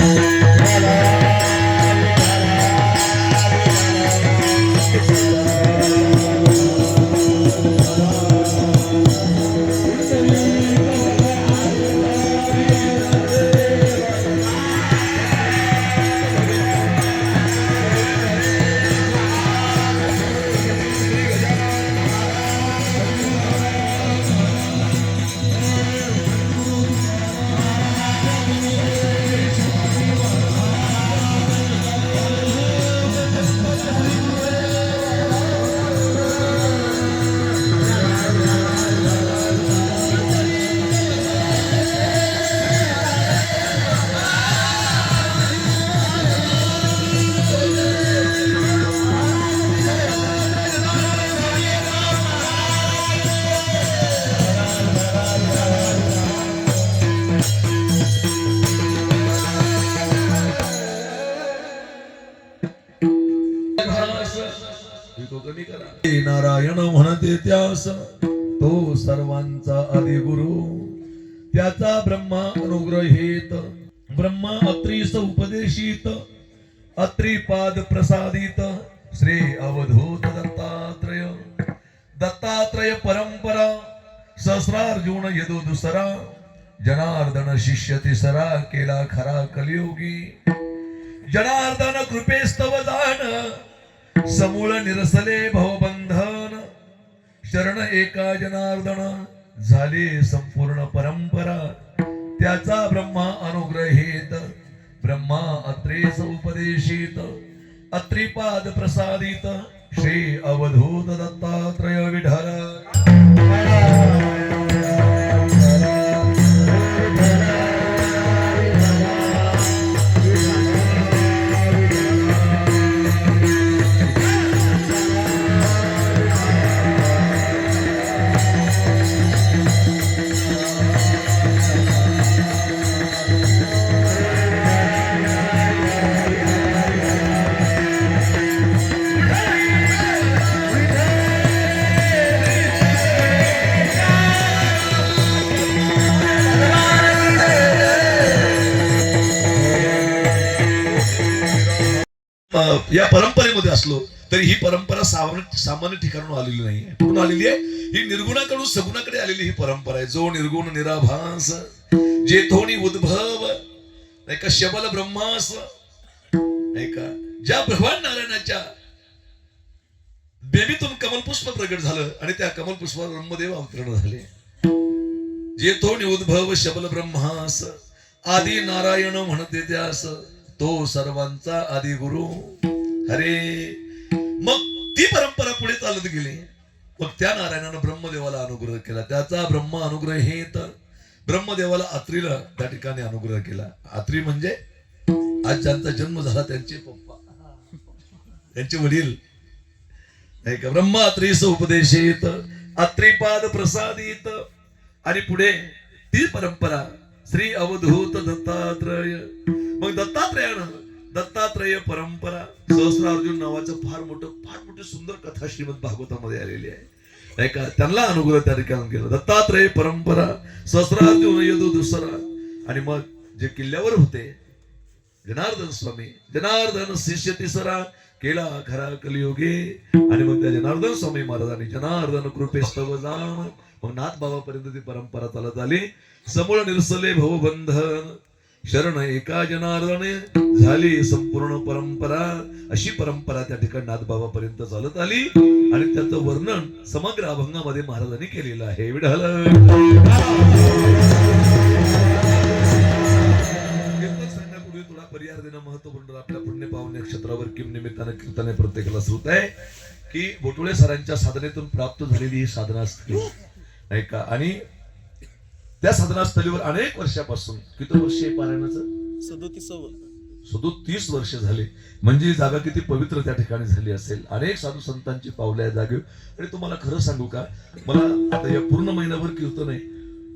हे दत्तात्रय परंपरा सहस्रार्जुन यदो दुसरा जनार्दन शिष्य तिसरा केला खरा कलियोगी. जनार्दन कृपेस्तव जाण समूळ निरसले भवबंधन. शरण एका जनार्दन झाले संपूर्ण परंपरा. त्याचा ब्रह्मा अनुग्रहित ब्रह्मा अत्रेस उपदेशित अत्रिपाद प्रसादित. श्री अवधूत दत्तात्रय विढल या परंपरेमध्ये असलो तरी ही परंपरा सामान्य सामान्य ठिकाणून आलेली नाही आहे. कुठून आलेली आहे? ही निर्गुणाकडून सगुणाकडे आलेली ही परंपरा आहे. जो निर्गुण निराभास जेथोनी उद्भव नाही का शबल ब्रह्मास नाही का ज्या भगवान नारायणाच्या बेबीतून कमलपुष्प प्रगट झालं आणि त्या कमलपुष्पावर ब्रह्मदेव अवतरण झाले. जेथोनी उद्भव शबल ब्रह्मास आदी नारायण म्हणते त्यास. तो सर्वांचा आदिगुरु अरे मग ती परंपरा पुढे चालत गेली. मग त्या नारायणानं ब्रह्मदेवाला अनुग्रह केला. त्याचा ब्रह्म अनुग्रह हे तर ब्रह्मदेवाला आत्रीला त्या ठिकाणी अनुग्रह केला. आत्री म्हणजे आज ज्यांचा जन्म झाला त्यांचे पप्पा. त्यांचे वडील. नाही का? ब्रह्म येत उपदेशित प्रसाद येत आणि पुढे ती परंपरा श्री अवधूत दत्तात्रय. मग दत्तात्रयानं दत्तात्रय परंपरा. सहस्रार्जुन नावाचं फार मोठं फार मोठी सुंदर कथा श्रीमद भागवतामध्ये आलेली आहे. नाही त्यांना अनुग्रह त्या ठिकाणी केलं दत्तात्रय परंपरा सहस्रार्जुन यदु दुसरा. आणि मग जे किल्ल्यावर होते जनार्दन स्वामी. जनार्दन शिष्य तिसरा. केला खरा कलियोगे. आणि मग त्या जनार्दन स्वामी महाराजांनी जनार्दन कृपेस्तव जाण मग नाथ बाबापर्यंत ती परंपरा चालत आली. समूळ निरसले भवबंधन शरण एका जनार्दने झाली संपूर्ण परंपरा. अशी परंपरा त्या ठिकाणी नाथबाबापर्यंत चालत आली. आणि त्याचं वर्णन समग्र अभंगामध्ये महाराजांनी केलेलं आहे. विढाल सांगण्यापूर्वी थोडा पर्याय देणं महत्त्वपूर्ण आपल्या पुण्य पावन क्षेत्रावर किम निमित्ताने कीर्तने प्रत्येकाला श्रुत आहे. की बोटुळे सरांच्या साधनेतून प्राप्त झालेली ही साधना असते. नाही का? आणि त्या साधनास्थळीवर अनेक वर्षापासून किती वर्ष आहे पारायणाचं? सदोतीस वर्ष झाले. म्हणजे जागा किती पवित्र त्या ठिकाणी झाली असेल. अनेक साधू संतांची पावले आहे जागे आणि तुम्हाला खरं सांगू का? मला आता या पूर्ण महिन्याभर कीर्तन आहे.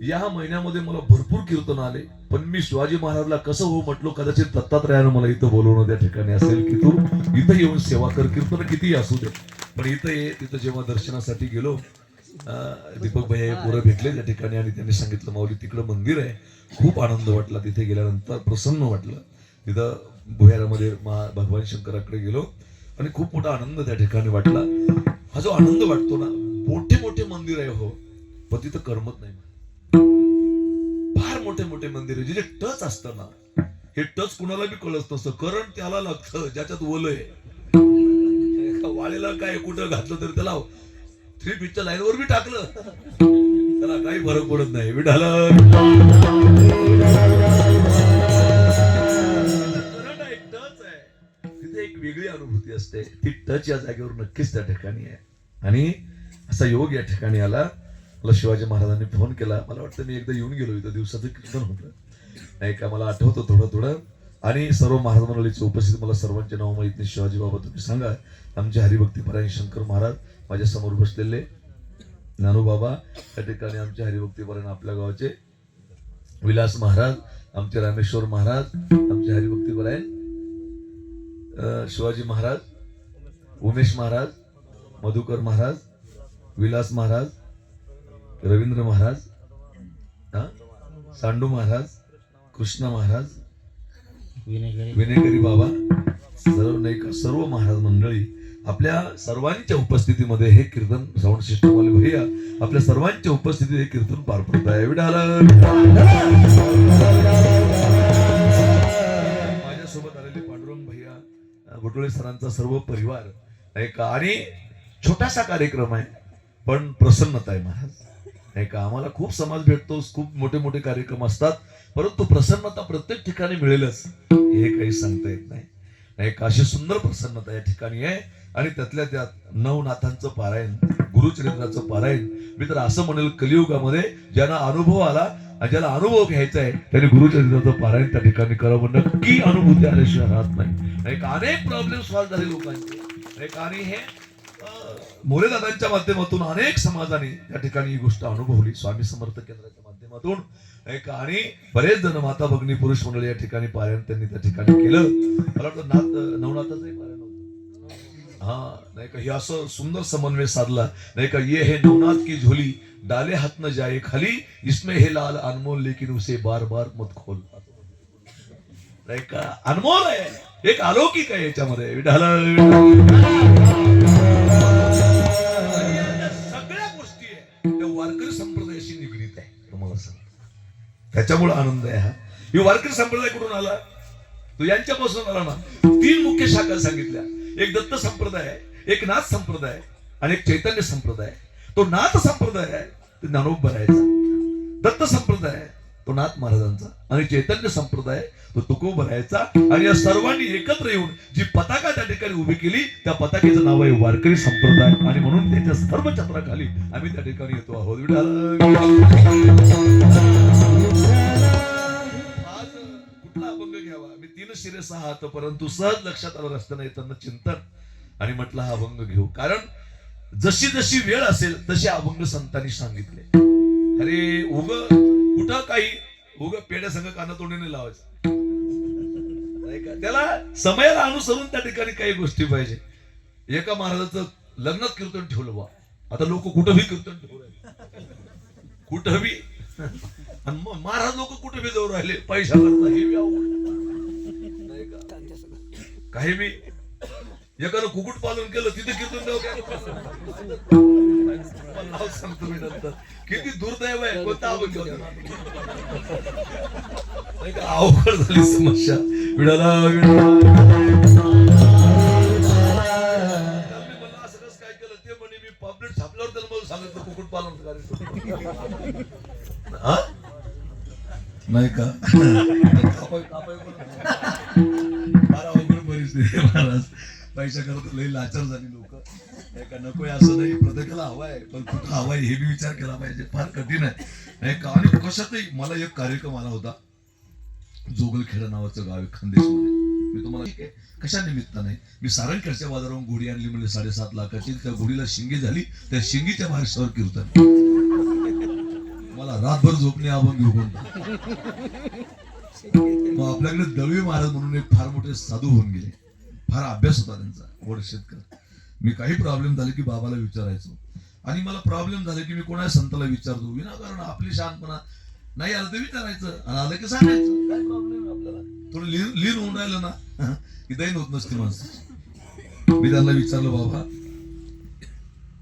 या महिन्यामध्ये मला भरपूर कीर्तन आले. पण मी शिवाजी महाराजला कसं हो म्हटलो कदाचित दत्तात्रयानं मला इथं बोलवणं त्या ठिकाणी असेल की तू इथं येऊन सेवा कर. कीर्तन कितीही असू दे. पण इथं ये तिथं जेव्हा दर्शनासाठी गेलो दीपक भैया पोरं भेटले त्या ठिकाणी आणि त्यांनी सांगितलं माऊली तिकडं मंदिर आहे. खूप आनंद वाटला तिथे गेल्यानंतर प्रसन्न वाटलं. तिथं भुयारामध्ये मा भगवान शंकराकडे गेलो आणि खूप मोठा आनंद त्या ठिकाणी वाटला. हा जो आनंद वाटतो ना मोठे मोठे मंदिर आहे हो पण तिथं करमत नाही फार मोठे मोठे मंदिर आहे जे टच असतं ना हे टच कुणाला बी कळत नसतं. कारण त्याला लागतं ज्याच्यात ओलं आहे. एका वाळेला काय कुठं घातलं तरी त्याला थ्री पिक्चर लाईनवर बी टाकलं. त्याला काही फरक पडत नाही. विठाला आहे टच आहे. तिथे एक वेगळी अनुभूती असते. ती टच या जागेवर नक्कीच त्या ठिकाणी आहे. आणि असा योग या ठिकाणी आला. मला शिवाजी महाराजांनी फोन केला. मला वाटतं मी एकदा येऊन गेलो इथं. दिवसाचं कीर्तन होतं. नाही का मला आठवतं थोडं थोडं. आणि सर्व महाराज मंडळीची उपस्थिती मला सर्वांचे नाव माहीत नाही. शिवाजी बाबा तुम्ही सांगा. आमचे हरिभक्ती परायण शंकर महाराज. माझ्यासमोर बसलेले नानू बाबा त्या ठिकाणी आमचे हरिभक्ती परायण आपल्या गावाचे. विलास महाराज आमचे रामेश्वर महाराज आमचे हरिभक्ती परायण. अं, शिवाजी महाराज उमेश महाराज मधुकर महाराज विलास महाराज रवींद्र महाराज हा? सांडू महाराज कृष्ण महाराज विनेकरी बाबा सर्व नाही सर्व महाराज मंडळी आपल्या सर्वांच्या उपस्थितीमध्ये हे कीर्तन साऊंड सिस्टम वाले भैया आपल्या सर्वांच्या उपस्थितीत हे कीर्तन पार पडत आहे माझ्यासोबत आलेले पांडुरंग भैया भटोळे सरांचा सर्व परिवार ऐका आणि छोटासा कार्यक्रम आहे पण प्रसन्नता आहे महाराज. नाही का आम्हाला खूप समाज भेटतो खूप मोठे मोठे कार्यक्रम असतात परंतु प्रसन्नता प्रत्येक ठिकाणी मिळेलच हे काही सांगता येत नाही. नाही का अशी सुंदर प्रसन्नता या ठिकाणी आहे. आणि त्यातल्या त्यात नवनाथांचं पारायण गुरुचरित्राचं पारायण. मी तर असं म्हणेल कलियुगामध्ये ज्यांना अनुभव आला आणि ज्याला अनुभव घ्यायचा आहे त्यांनी गुरुचरित्राचं पारायण त्या ठिकाणी करावं. नक्की अनुभूती आल्याशिवाय राहत नाही. एक अनेक प्रॉब्लेम सॉल्व्ह झाले लोकांचे. एक आणि हे मोरेदादांच्या माध्यमातून अनेक समाजाने त्या ठिकाणी ही गोष्ट अनुभवली. स्वामी समर्थ केंद्राच्या माध्यमातून. एक आणि बरेच जण माता भगिनी पुरुष मंडळी या ठिकाणी पारायण त्यांनी त्या ठिकाणी केलं. मला वाटतं नाथ नवनाथाचंही पारायण हा नाही का हे असं सुंदर समन्वय साधला. नाही का ये है नवनाथ की झोली डाले हात न जाए खाली इसमें हे लाल अनमोल लेकिन उसे बार बार मत खोल. नाही का अनमोल आहे. एक अलौकिक आहे याच्यामध्ये. सगळ्या गोष्टी आहे. त्या वारकरी संप्रदायाशी निगडीत आहे. तुम्हाला सांग त्याच्यामुळे आनंद आहे हा. ही वारकरी संप्रदाय कुठून आला? तो यांच्यापासून आला ना. तीन मुख्य शाखा सांगितल्या. एक दत्त संप्रदाय आहे एक नाथ संप्रदाय आणि एक चैतन्य संप्रदाय तो नाथ संप्रदाय आहे तो ज्ञानोबरायचा दत्त संप्रदाय तो नाथ महाराजांचा आणि चैतन्य संप्रदाय तो तुको भरायचा आणि या सर्वांनी एकत्र येऊन जी पताका त्या ठिकाणी उभी केली त्या पताकेचं नाव आहे वारकरी संप्रदाय. आणि म्हणून त्याच्या सर्व छत्राखाली आम्ही त्या ठिकाणी येतो आहोत. तीन शिरे सहा हात परंतु सहज लक्षात आलं रस्त्यानं येताना चिंतन. आणि म्हटलं हा अभंग घेऊ. कारण जशी जशी वेळ असेल तसे अभंग संतांनी सांगितले. अरे उग कुठं काही उग पेड्या संघ काना तोंडीने लावायचं त्याला समयाला अनुसरून त्या ठिकाणी काही गोष्टी पाहिजे. एका महाराजाचं लग्नात कीर्तन ठेवलं बा आता लोक कुठं कीर्तन ठेवलं कुठं बी महाराज लोक कुठे बी जाऊ राहिले? पैशा करता हे काही मी एकानं कुकुट पालन केलं तिथे कीर्तन नाव सांगतो मी नंतर. किती दुर्दैव आहे कोणता अभंग होता? नाही का? अवघड झाली समस्या. विडाला मला असं कसं काय केलं? ते म्हणे मी पॉम्पलेट छापल्यावर त्याला मला सांगितलं कुकुट पालन हा? नाही का? पैसा करत लई लाचार झाली लोक. का नको आहे असं नाही प्रत्येकाला हवाय पण कुठं हवाय हे बी विचार केला पाहिजे फार कठीण आहे. नाही का आणि कशातही मला एक कार्यक्रम आला होता जोगलखेडा नावाचं गाव आहे खानदेशमध्ये. मी तुम्हाला ठीक आहे कशा निमित्ताने? मी सारंगखेडच्या बाजारावरून घोडी आणली म्हणजे साडेसात लाखाची. त्या घोडीला शिंगी झाली त्या शिंगीच्या भाषेवर कीर्तन मला रातभर झोपणे अभंग घेऊन मग आपल्याकडे दळवी महाराज म्हणून एक फार मोठे साधू होऊन गेले. फार अभ्यास होता त्यांचा वड शेतकर. मी काही प्रॉब्लेम झाले की बाबाला विचारायचो. आणि मला प्रॉब्लेम झाले की मी कोणा संताला विचारतो? विनाकारण आपली शांतपणा नाही आलं ते विचारायचं. आणि आलं की सांगायचं. काय प्रॉब्लेम आपल्याला? थोडं लीन लीन होऊन राहिलं ना. की दैन होत नसते माणसं. मी त्यांना विचारलं बाबा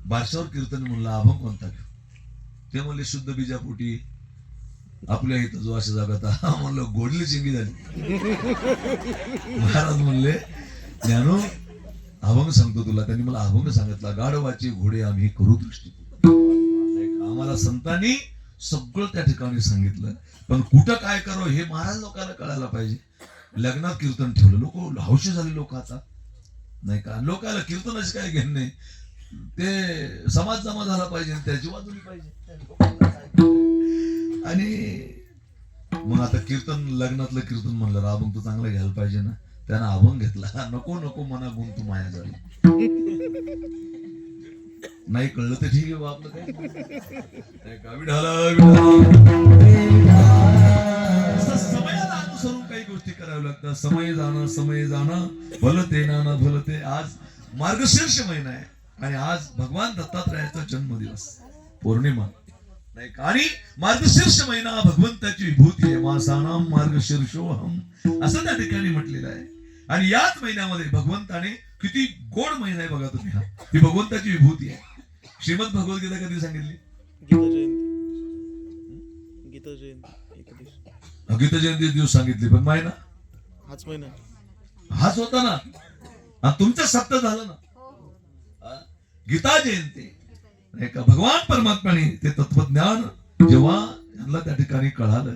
बारशावर कीर्तन म्हणलं अभंग कोणता घेऊ? ते म्हणले शुद्ध बीजापोटी आपल्या इथं जो अशा जागा आता म्हणलं गोडली चिंगी झाली. महाराज म्हणले ज्ञानो अभंग सांगतो तुला. त्यांनी मला अभंग सांगितला. गाढवाची घोडे आम्ही करू दृष्टी आम्हाला संतांनी सगळं त्या ठिकाणी सांगितलं. पण कुठं काय करावं हे महाराज लोकांना कळायला पाहिजे. लग्नात कीर्तन ठेवलं. लोक हौशी झाले लोक आता. नाही का? लोकांना कीर्तनच काय घेण नाही. ते समाज जमा झाला पाहिजे त्याची वाजवली पाहिजे. आणि मग आता कीर्तन लग्नातलं कीर्तन म्हणलं रे, अभंग तू चांगलं घ्यायला पाहिजे ना. त्यानं अभंग घेतला. नको नको मना गुण तू माया झाली नाही कळलं तर ठीक आहे बा काय समयाला अनुसरून काही गोष्टी कराव्या लागतात. समय जाणं समय जाणं. भलते नाना भलते आज मार्गशीर्ष महिना आहे. आणि आज भगवान दत्तात्रयाचा जन्मदिवस. पौर्णिमा. नाही आणि मार्गशीर्ष महिना भगवंताची विभूती आहे. मासानाम मार्गशीर्षोहम असं त्या ठिकाणी म्हटलेलं आहे. आणि याच महिन्यामध्ये भगवंताने किती गोड महिना आहे बघा तुम्ही. हा ही भगवंताची विभूती आहे. श्रीमद भगवद्गीता कधी सांगितली? गीता जयंती. गीता जयंती एक दिवस. सांगितली पण महिना हाच महिना हाच होता ना. तुमचं सत्य झालं ना? गीता जयंती. भगवान परमात्म्याने ते तत्वज्ञान जेव्हा यांना त्या ठिकाणी कळालं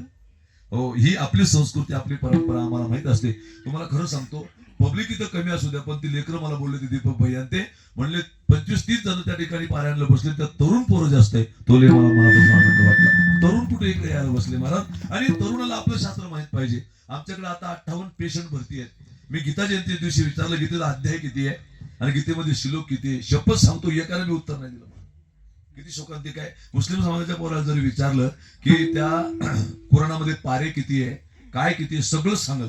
हो ही आपली संस्कृती आपली परंपरा आम्हाला माहीत असते. तुम्हाला खरं सांगतो पब्लिक इथं कमी असू द्या पण ती लेकरं मला बोलले ते दीपक भाई आणि ते म्हणले पंचवीस तीस जण त्या ठिकाणी पाऱ्यांना बसले तर तरुण पोरं जास्त आहे तोले मला मनापासून आनंद वाटला. तरुण कुठे इकडे यायला बसले महाराज? आणि तरुणाला आपलं शास्त्र माहीत पाहिजे. आमच्याकडे आता अठ्ठावन्न पेशंट भरती आहेत. मी गीता जयंती दिवशी विचारलं गीतेचा अध्याय किती आहे? आणि गीतेमध्ये श्लोक किती आहे? शपथ सांगतो एकाला मी उत्तर नाही दिलं. किती शोकांतिक आहे. मुस्लिम समाजाच्या पोराला जरी विचारलं की त्या कुराणामध्ये पारे किती आहे काय किती आहे सगळं सांगल.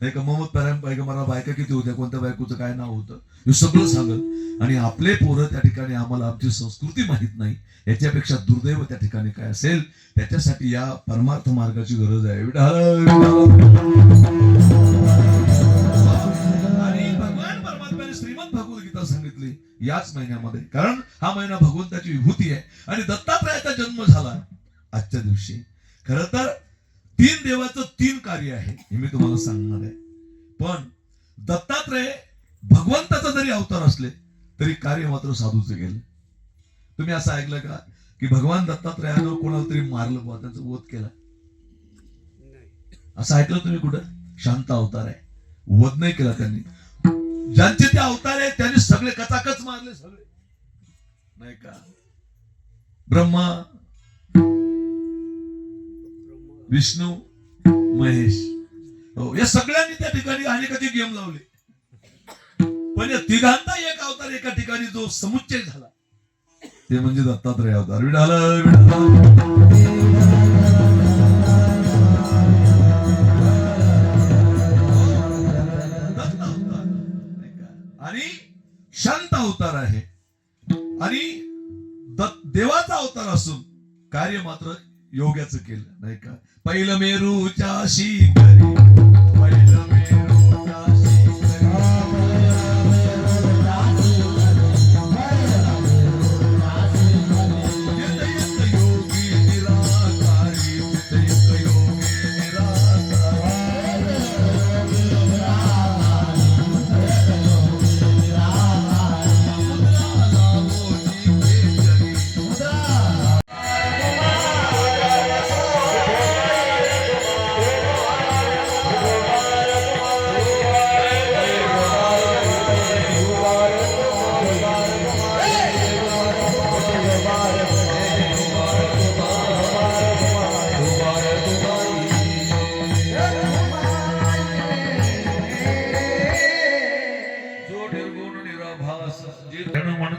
नाही का मोहम्मद पॅरम पैगंबरा बायका किती होत्या कोणत्या बायकोचं काय नाव होतं हे सगळं सांगल. आणि आपले पोरं त्या ठिकाणी आम्हाला आमची संस्कृती माहीत नाही. याच्यापेक्षा दुर्दैव त्या ठिकाणी काय असेल त्याच्यासाठी या परमार्थ मार्गाची गरज आहे. याच महिन्यामध्ये. कारण हा महिना भगवंताची विभूती आहे. आणि दत्तात्रयाचा जन्म झाला आजच्या दिवशी. खर तर तीन देवाचं तीन कार्य आहे हे मी तुम्हाला सांगणार आहे. पण दत्तात्रय भगवंताचा जरी अवतार असले तरी कार्य मात्र साधूचं केलं तुम्ही असं ऐकलं का? की भगवान दत्तात्रयानं कोणाला तरी मारलं बुवा त्याचा वध केला? असं ऐकलं तुम्ही कुठं? शांत अवतार आहे. वध नाही केला त्यांनी. ज्यांचे ते अवतार आहेत त्यांनी सगळे कचाकच मारले सगळे. नाही का? ब्रह्मा विष्णू महेश. हो या सगळ्यांनी त्या ठिकाणी अनेकाचे गेम लावले. पण या तिघांचा एक अवतार एका ठिकाणी जो समुच्चय झाला ते म्हणजे दत्तात्रय अवतार. विडाला विडाला अवतार आहे. आणि देवाचा अवतार असून कार्य मात्र योग्याचं केलं नाही का? पहिलं मेरूच्या शिखरी पहिलं मेरू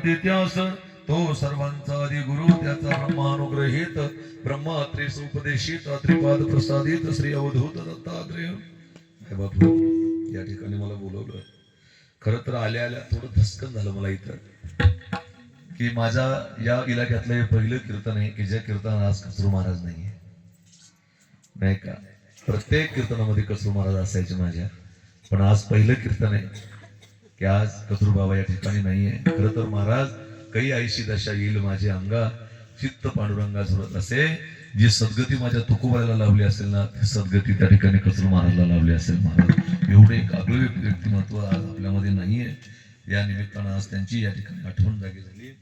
जन तो सर्वांचा आदी गुरु त्याचा ब्रह्मानुग्रहित ब्रह्मात्रे उपदेशित त्रिपाद प्रसादित श्री अवधूत दत्तात्रेय. हे बापू या ठिकाणी मला बोलवलं. खर तर आल्या आल्या थोडं धस्कन झालं मला इथं. की माझ्या या इलाक्यातलं हे पहिलं कीर्तन आहे की ज्या कीर्तन आज कसरू महाराज नाहीये. नाही का? प्रत्येक कीर्तनामध्ये कसरू महाराज असायचे माझ्या. पण आज पहिलं कीर्तन आहे की आज कचरू बाबा या ठिकाणी नाहीये. खरं तर महाराज काही आईशी दशा येईल माझे अंगा. चित्त पांडुरंगा झुरत असे. जी सद्गती माझ्या तुकोबाला लावली असेल ना ती सद्गती त्या ठिकाणी कचरू महाराजला लावली असेल महाराज. एवढे एक आगळे व्यक्तिमत्व आज आपल्यामध्ये नाहीये. या निमित्तानं आज त्यांची या ठिकाणी आठवण जागी झाली.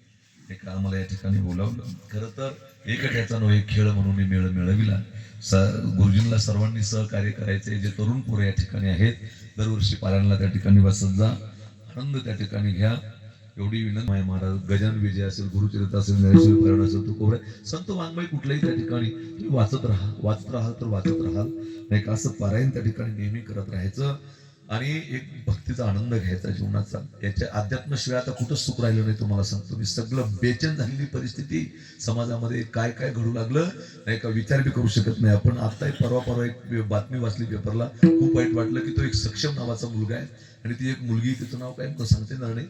काल आम्हाला या ठिकाणी बोलावलं. खरं तर एक याचा नो एक खेळ म्हणून मी मेळ मिळविला. स गुरुजींना सर्वांनी सहकार्य करायचे. जे तरुण पोरे या ठिकाणी आहेत दरवर्षी पारायणला त्या ठिकाणी बसत जा. आनंद त्या ठिकाणी घ्या. एवढी विनंती माय महाराज. गजान विजय असेल गुरुचरित्र असेल ज्ञानेश्वरी असेल तो कोबरा संत वाङ्मय कुठल्याही त्या ठिकाणी तुम्ही वाचत राहा. वाचत राहाल तर वाचत राहाल. नाही का? असं पारायण त्या ठिकाणी नेहमी करत राहायचं. आणि एक भक्तीचा आनंद घ्यायचा जीवनाचा. याच्या अध्यात्मशिवाय आता कुठंच सुख राहिलं नाही तुम्हाला सांगतो. मी सगळं बेचैन झालेली परिस्थिती समाजामध्ये काय काय घडू लागलं नाही का विचार बी करू शकत नाही आपण. आता एक परवा परवा एक बातमी वाचली पेपरला खूप वाईट वाटलं की तो एक सक्षम नावाचा मुलगा आहे आणि ती एक मुलगी तिचं नाव काय सांगते ना नाही.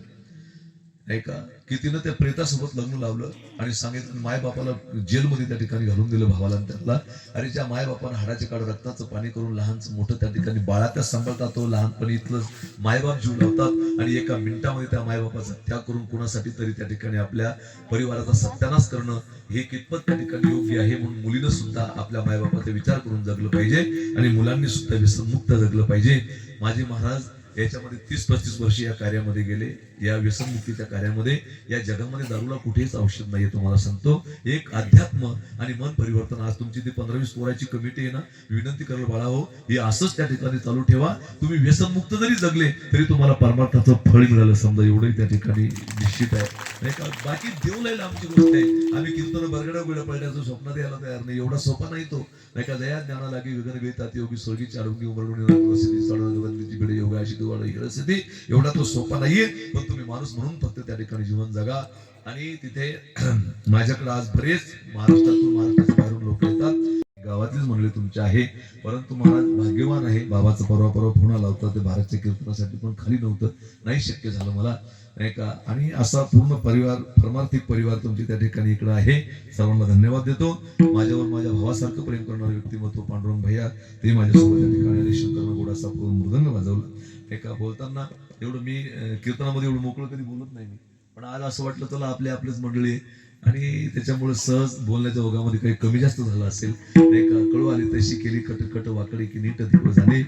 नाही का? की तिनं त्या प्रेतासोबत लग्न लावलं आणि सांगितलं मायबापाला जेलमध्ये त्या ठिकाणी घालून दिलं भावाला आणि त्याला. अरे ज्या मायबापानं हाडाचे काढ रक्ताचं पाणी करून लहानचं मोठं त्या ठिकाणी बाळाच्या सांभाळतात तो लहानपणी इथलं मायबाप जीव लावतात आणि एका मिनिटामध्ये त्या मायबापाचा त्याग करून कोणासाठी तरी त्या ठिकाणी आपल्या परिवाराचा सत्यानाश करणं हे कितपत त्या ठिकाणी योग्य आहे म्हणून मुलीनं सुद्धा आपल्या मायबापाचा विचार करून जगलं पाहिजे आणि मुलांनी सुद्धा व्यसनमुक्त जगलं पाहिजे. माझे महाराज याच्यामध्ये तीस पस्तीस वर्ष या कार्यामध्ये गेले. या व्यसनमुक्तीच्या कार्यामध्ये या जगामध्ये दारूला कुठेच औषध नाहीये तुम्हाला सांगतो. एक अध्यात्म आणि मन परिवर्तन. आज तुमची ती पंधरा वीस पोराची कमिटी आहे ना विनंती करायला बाळा हो. हे असंच त्या ठिकाणी चालू ठेवा. तुम्ही व्यसनमुक्त जरी जगले तरी तुम्हाला परमार्थाचं फळ मिळालं समजा. एवढंही त्या ठिकाणी निश्चित आहे. नाही का? बाकी देऊ लागेल आमची गोष्ट आहे. आम्ही किंतन बरगडा गोळ्या पडल्याचं स्वप्नात यायला तयार नाही एवढा सोपा नाही तो. नाही का? दया ज्ञाना लागे वगैरे घेतात योगी स्वर्गी चालू उमरगुणी भिडे योगा अशी दुवाडा स्थिती. एवढा तो सोपा नाहीये पण तुम्ही माणूस म्हणून फक्त त्या ठिकाणी जीवन जगा. आणि तिथे माझ्याकडे आज बरेच महाराष्ट्रातून महाराष्ट्राच्या बाहेरून लोक येतात. गावातलीच म्हणले तुमचे आहे. परंतु महाराज भाग्यवान आहे. बाबाचं परवा परवा पुन्हा लावतात ते भारतच्या कीर्तनासाठी पण खाली नव्हतं. नाही शक्य झालं मला. नाही का? आणि असा पूर्ण परिवार परमार्थिक परिवार तुमची त्या ठिकाणी इकडं आहे. सर्वांना धन्यवाद देतो. माझ्यावर माझ्या भावासारखं प्रेम करणारे व्यक्तिमत्व पांडुरंग भैया ते माझ्यासोबत त्या ठिकाणी आले. शंकरनं गोडासा मृदंग वाजवला. एका बोलताना एवढं मी कीर्तनामध्ये एवढं मोकळं कधी बोलत नाही मी. पण आज असं वाटलं चला आपले आपलेच मंडळी आहे. आणि त्याच्यामुळे सहज बोलण्याच्या ओघामध्ये काही कमी जास्त झालं असेल नाही का? कळू आली तशी केली कट कट वाकडे की नीट दिवस झाले.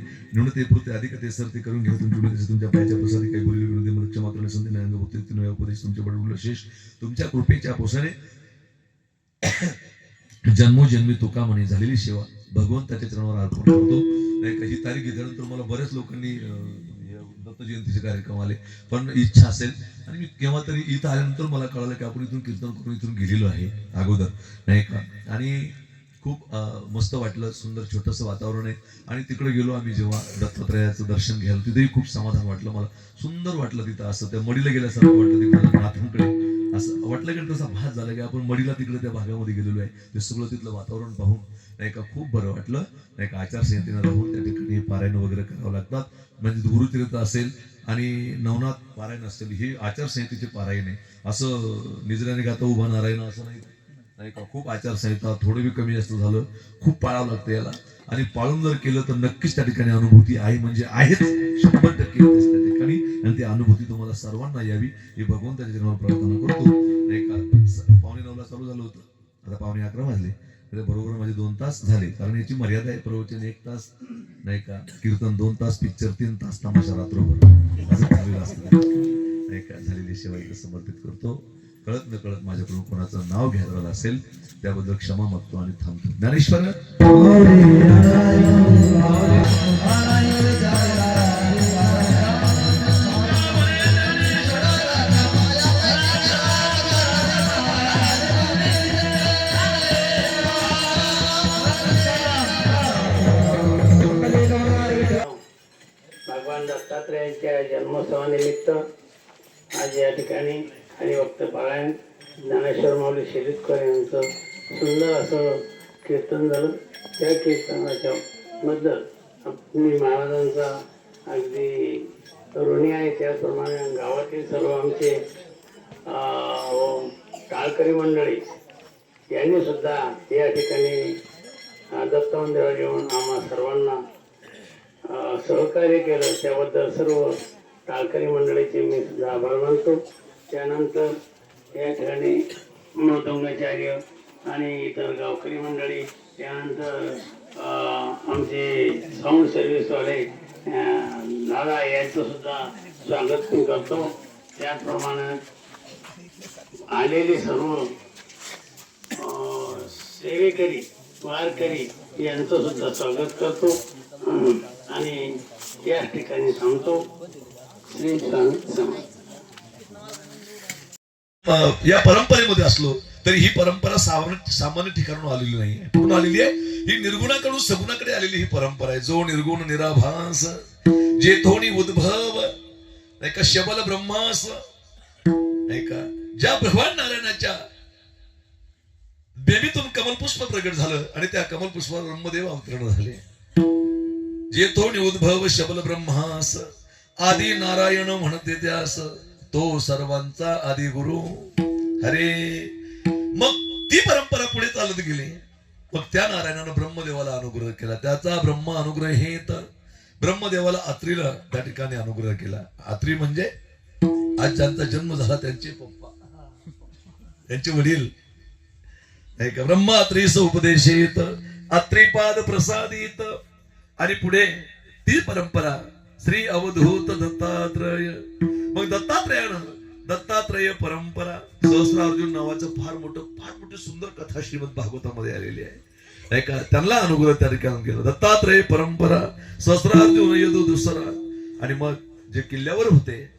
ते पुरते अधिक ते सर ते करून घेऊन तुमच्या तुमच्या पायाच्या प्रसादी काही बोलली विरोधी मला क्षमा करणे संधी न्यायांग होते नव्या उपदेश तुमचे बडबुल शेष तुमच्या कृपेच्या पोसाने. जन्मोजन्मी तुका म्हणे झालेली सेवा. भगवंताच्या चरणावर अर्पण करतो. नाही का? ही तारीख घेतल्यानंतर मला बऱ्याच लोकांनी दत्त जयंतीचे कार्यक्रम आले. पण इच्छा असेल आणि मी केव्हा तरी इथं आल्यानंतर मला कळालं की आपण इथून कीर्तन करून इथून गेलेलो आहे अगोदर. नाही का? आणि खूप मस्त वाटलं सुंदर छोटंसं वातावरण आहे. आणि तिकडे गेलो आम्ही जेव्हा दत्तात्रयाचं दर्शन घ्यायला तिथेही खूप समाधान वाटलं मला. सुंदर वाटलं तिथं असं त्या मडीला गेल्यासारखं वाटलं तिकडे नाथांकडे असं वाटलं की तसा भास झाला की आपण मडीला तिकडे त्या भागामध्ये गेलेलो आहे. ते सगळं तिथलं वातावरण पाहून नाही का खूप बरं वाटलं. नाही का आचारसंहितेनं राहून त्या ठिकाणी पारायण वगैरे करावं लागतात. म्हणजे गुरुचरित्र असेल आणि नवनाथ पारायण असेल हे आचारसंहितेचे पारायण आहे. असं निजऱ्याने गाता उभा नारायण असं नाही. नाही का खूप आचारसंहिता थोडं बी कमी जास्त झालं. खूप पाळावं लागतं याला. आणि पाळून जर केलं तर नक्कीच त्या ठिकाणी अनुभूती आहे म्हणजे आहेच शंभर टक्के त्या ठिकाणी. आणि ती अनुभूती तुम्हाला सर्वांना यावी. हे भगवंताच्या जन्मावर प्रार्थना करतो. नाही का पावणे नऊला चालू झालं होतं. आता पावणे अकरा वाजले. तर बरोबर माझे दोन तास झाले कारण याची मर्यादा आहे प्रवचन एक तास नाही का कीर्तन दोन तास पिक्चर तीन तास तमाशा रात्रभर असं ठरलेलं असतं नाही का झालेली सेवा इथं समर्पित करतो कळत न कळत माझ्याकडून कोणाचं नाव घ्यायला असेल त्याबद्दल क्षमा मागतो आणि थांबतो ज्ञानेश्वर जन्मोत्सवानिमित्त आज या ठिकाणी हरिभक्त पारायण ज्ञानेश्वर माऊली शिरीतकर यांचं सुंदर असं कीर्तन झालं. त्या कीर्तनाच्या बद्दल मी महाराजांचा अगदी ऋणी आहे. त्याचप्रमाणे गावातील सर्व आमचे काळकरी टाळकरी मंडळी यांनी सुद्धा या ठिकाणी दत्त मंदिरात येऊन आम्हा सर्वांना सहकार्य केलं. त्याबद्दल सर्व तालकरी मंडळीचे मी सुद्धा आभार मानतो. त्यानंतर या ठिकाणी मृदंगाचार्य आणि इतर गावकरी मंडळी त्यानंतर आमचे साऊंड सर्व्हिसवाले दादा यांचं सुद्धा स्वागत मी करतो. त्याचप्रमाणे आलेले सर्व सेवेकरी वारकरी यांचं सुद्धा स्वागत करतो. आणि त्याच ठिकाणी सांगतो या परंपरेमध्ये असलो तरी ही परंपरा सामान्य सामान्य ठिकाणून आलेली नाही आहे. कुठून आलेली आहे? ही निर्गुणाकडून सगुणाकडे आलेली ही परंपरा आहे. जो निर्गुण निराभास जेथोनी उद्भव नाही का शबल ब्रह्मास नाही का ज्या भगवान नारायणाच्या बेबीतून कमलपुष्प प्रगट झालं आणि त्या कमलपुष्पावर ब्रह्मदेव अवतरण झाले जेथोनी उद्भव शबल ब्रह्मास आदि नारायण म्हणते त्यास तो सर्वांचा आदि गुरु. अरे मग ती परंपरा पुढे चालत गेली. मग त्या नारायणानं ब्रह्मदेवाला अनुग्रह केला. त्याचा ब्रह्म अनुग्रह हे तर ब्रह्मदेवाला आत्रीला त्या ठिकाणी अनुग्रह केला. आत्री म्हणजे आज ज्यांचा जन्म झाला त्यांचे पप्पा. त्यांचे वडील. नाही का? ब्रह्मात्रीस आत्रीपाद प्रसाद येत आणि पुढे ती परंपरा श्री अवधूत दत्तात्रय. मग दत्तात्रयानं दत्तात्रय परंपरा. सहस्रार्जुन नावाचं फार मोठं फार मोठी सुंदर कथा श्रीमद भागवतामध्ये आलेली आहे. का त्यांना अनुग्रह त्या ठिकाणी केलं दत्तात्रय परंपरा सहस्रार्जुन यदु दुसरा. आणि मग जे किल्ल्यावर होते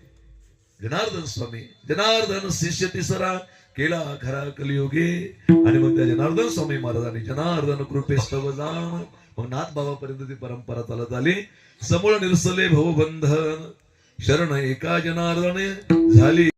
जनार्दन स्वामी. जनार्दन शिष्य तिसरा. केला खरा कलियोगे. आणि मग त्या जनार्दन स्वामी महाराजांनी जनार्दन कृपे स्तव जाण मग नाथ बाबापर्यंत ती परंपरा चालत आली. समूळ निरसले भवबंधन. शरण एका जनार्दने झाली.